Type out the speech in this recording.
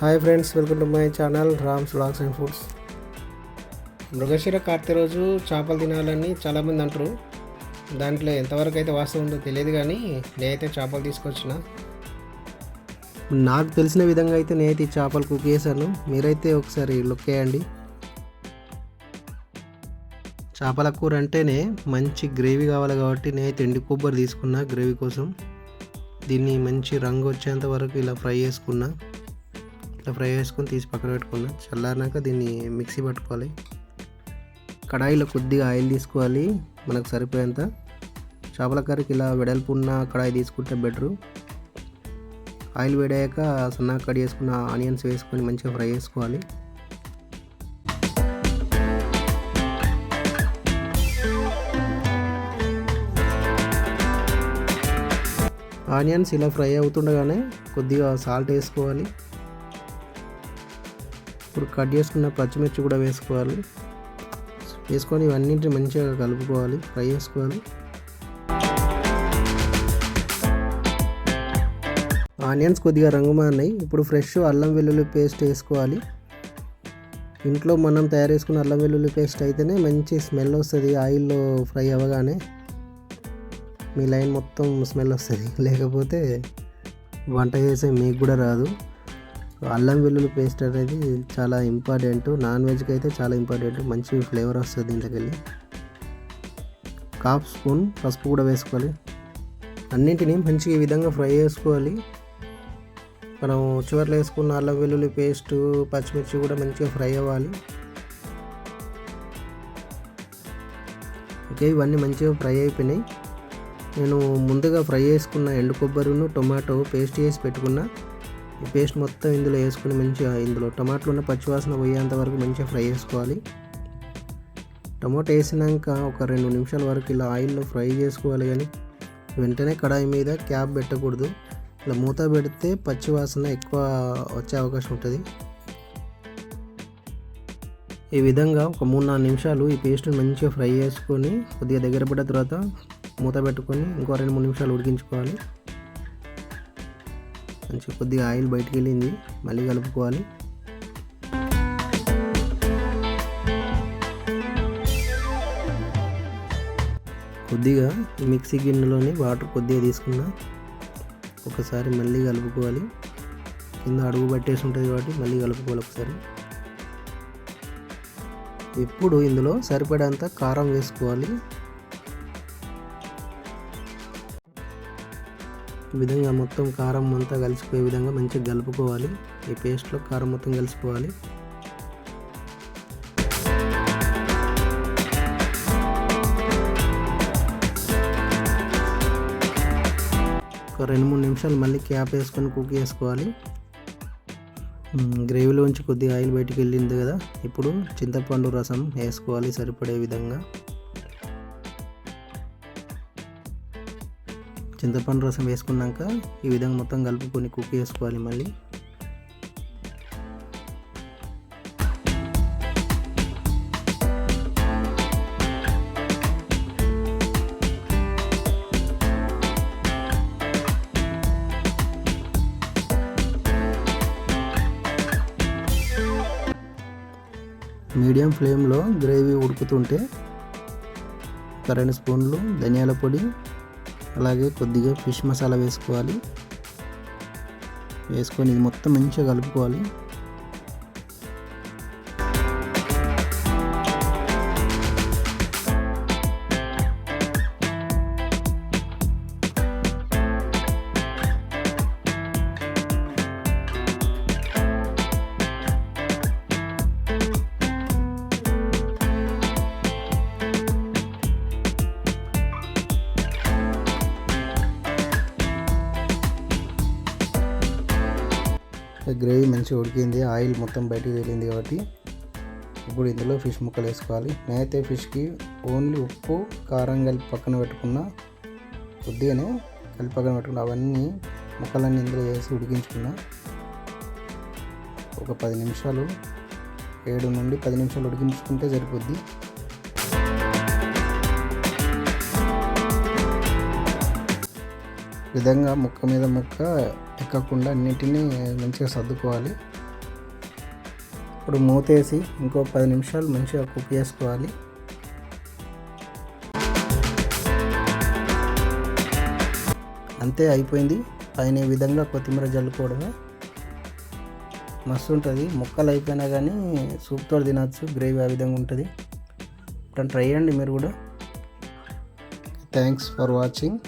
Hi friends welcome to my channel Ram's blogs and foods Mrigashira కార్తె రోజు చేపలు తినాలని చాలామంది అంటారు. దాంట్లో ఎంతవరకు అయితే వాస్తవం ఉందో తెలియదు కానీ నేనైతే చేపలు తీసుకొచ్చిన. నాకు తెలిసిన విధంగా అయితే నేనైతే ఈ చేపలు కుక్ చేశాను. మీరైతే ఒకసారి లుక్ వేయండి చేపల కూర అంటేనే మంచి గ్రేవీ కావాలి కాబట్టి నేనైతే ఎండి కొబ్బరి తీసుకున్నా గ్రేవీ కోసం. దీన్ని మంచి రంగు వచ్చేంత వరకు ఇలా ఫ్రై చేసుకున్నా. ఇట్లా ఫ్రై చేసుకొని తీసి పక్కన పెట్టుకున్నా. చల్లారినాక దీన్ని మిక్సీ పట్టుకోవాలి. కడాయిలో కొద్దిగా ఆయిల్ తీసుకోవాలి. మనకు సరిపోయేంత. చేపల కర్రీకి ఇలా వెడల్పు ఉన్న కడాయి తీసుకుంటే బెటరు. ఆయిల్ వేడాక సన్నగా కట్ చేసుకున్న ఆనియన్స్ వేసుకొని మంచిగా ఫ్రై చేసుకోవాలి. ఆనియన్స్ ఇలా ఫ్రై అవుతుండగానే కొద్దిగా సాల్ట్ వేసుకోవాలి. ఇప్పుడు కట్ చేసుకున్న పచ్చిమిర్చి కూడా వేసుకోవాలి. వేసుకొని ఇవన్నింటిని మంచిగా కలుపుకోవాలి ఫ్రై చేసుకోవాలి. ఆనియన్స్ కొద్దిగా రంగు మారినాయి. ఇప్పుడు ఫ్రెష్ అల్లం వెల్లుల్లి పేస్ట్ వేసుకోవాలి. ఇంట్లో మనం తయారు చేసుకున్న అల్లం వెల్లుల్లి పేస్ట్ అయితేనే మంచి స్మెల్ వస్తుంది ఆయిల్లో ఫ్రై అవ్వగానే. మీ లైన్ మొత్తం స్మెల్ వస్తుంది. లేకపోతే వంట చేసే మీకు కూడా రాదు. అల్లం వెల్లుల్లి పేస్ట్ అనేది చాలా ఇంపార్టెంట్ నాన్ వెజ్కి అయితే చాలా ఇంపార్టెంట్ మంచి ఫ్లేవర్ వస్తుంది దీంట్లోకి వెళ్ళి స్పూన్ పసుపు కూడా వేసుకోవాలి. అన్నింటినీ మంచిగా ఈ విధంగా ఫ్రై చేసుకోవాలి. మనం చివర్లో వేసుకున్న అల్లం వెల్లుల్లి పేస్ట్ పచ్చిమిర్చి కూడా మంచిగా ఫ్రై అవ్వాలి. ఓకే ఇవన్నీ మంచిగా ఫ్రై అయిపోయినాయి. నేను ముందుగా ఫ్రై చేసుకున్న ఎండు కొబ్బరిను టొమాటో పేస్ట్ చేసి పెట్టుకున్న. ఈ పేస్ట్ మొత్తం ఇందులో వేసుకుని మంచిగా ఇందులో టమాటాలు ఉన్న పచ్చివాసన పోయేంత వరకు మంచిగా ఫ్రై చేసుకోవాలి. టమాటో వేసినాక ఒక రెండు నిమిషాల వరకు ఇలా ఆయిల్లో ఫ్రై చేసుకోవాలి కానీ వెంటనే కడాయి మీద క్యాప్ పెట్టకూడదు. ఇలా మూత పెడితే పచ్చివాసన ఎక్కువ వచ్చే అవకాశం ఉంటుంది. ఈ విధంగా ఒక మూడు నాలుగు నిమిషాలు ఈ పేస్ట్ని మంచిగా ఫ్రై చేసుకొని కొద్దిగా దగ్గర పడ్డ తర్వాత మూత పెట్టుకొని ఇంకో రెండు మూడు నిమిషాలు ఉడికించుకోవాలి. మంచిగా కొద్దిగా ఆయిల్ బయటికి వెళ్ళింది మళ్ళీ కలుపుకోవాలి. కొద్దిగా మిక్సీ గిన్నెలోని వాటర్ కొద్దిగా తీసుకున్న. ఒకసారి మళ్ళీ కలుపుకోవాలి. కింద అడుగు పట్టేసి ఉంటుంది కాబట్టి మళ్ళీ కలుపుకోవాలి ఒకసారి. ఇప్పుడు ఇందులో సరిపడేంత కారం వేసుకోవాలి. ఈ విధంగా మొత్తం కారం అంతా కలిసిపోయే విధంగా మంచిగా కలుపుకోవాలి. ఈ పేస్ట్లో కారం మొత్తం కలిసిపోవాలి. ఒక రెండు మూడు నిమిషాలు మళ్ళీ క్యాప్ వేసుకొని కుక్ చేసుకోవాలి. గ్రేవీలోంచి కొద్దిగా ఆయిల్ బయటికి వెళ్ళింది కదా. ఇప్పుడు చింతపండు రసం వేసుకోవాలి సరిపడే విధంగా. చింతపండు రసం వేసుకున్నాక ఈ విధంగా మొత్తం కలుపుకొని కుక్ చేసుకోవాలి మళ్ళీ. మీడియం ఫ్లేమ్లో గ్రేవీ ఉడుకుతుంటే ఒక రెండు స్పూన్లు ధనియాల పొడి అలాగే కొద్దిగా ఫిష్ మసాలా వేసుకోవాలి. వేసుకొని ఇది మొత్తం మంచిగా కలుపుకోవాలి. గ్రేవీ మంచిగా ఉడికింది ఆయిల్ మొత్తం బయటికి తేలింది కాబట్టి ఇప్పుడు ఇందులో ఫిష్ ముక్కలు వేసుకోవాలి. నేనైతే ఫిష్కి ఓన్లీ ఉప్పు కారం కలిపి పక్కన పెట్టుకున్న కొద్దిగానే కలిపి పక్కన పెట్టుకున్న అవన్నీ ముక్కలన్నీ ఇందులో వేసి ఉడికించుకున్నా. ఒక పది నిమిషాలు ఏడు నుండి పది నిమిషాలు ఉడికించుకుంటే సరిపోద్ది. విధంగా ముక్క మీద ముక్క ఎక్కకుండా అన్నిటినీ మంచిగా సర్దుకోవాలి. ఇప్పుడు మూతేసి ఇంకో పది నిమిషాలు మంచిగా కుక్ చేసుకోవాలి. అంతే అయిపోయింది. పైన ఈ విధంగా కొత్తిమీర జల్లుకోవడమే. మస్తు ఉంటుంది ముక్కలు అయిపోయినా కానీ సూప్తో తినచ్చు. గ్రేవీ ఆ విధంగా ఉంటుంది. ఇప్పుడు ట్రై చేయండి మీరు కూడా. Thanks for watching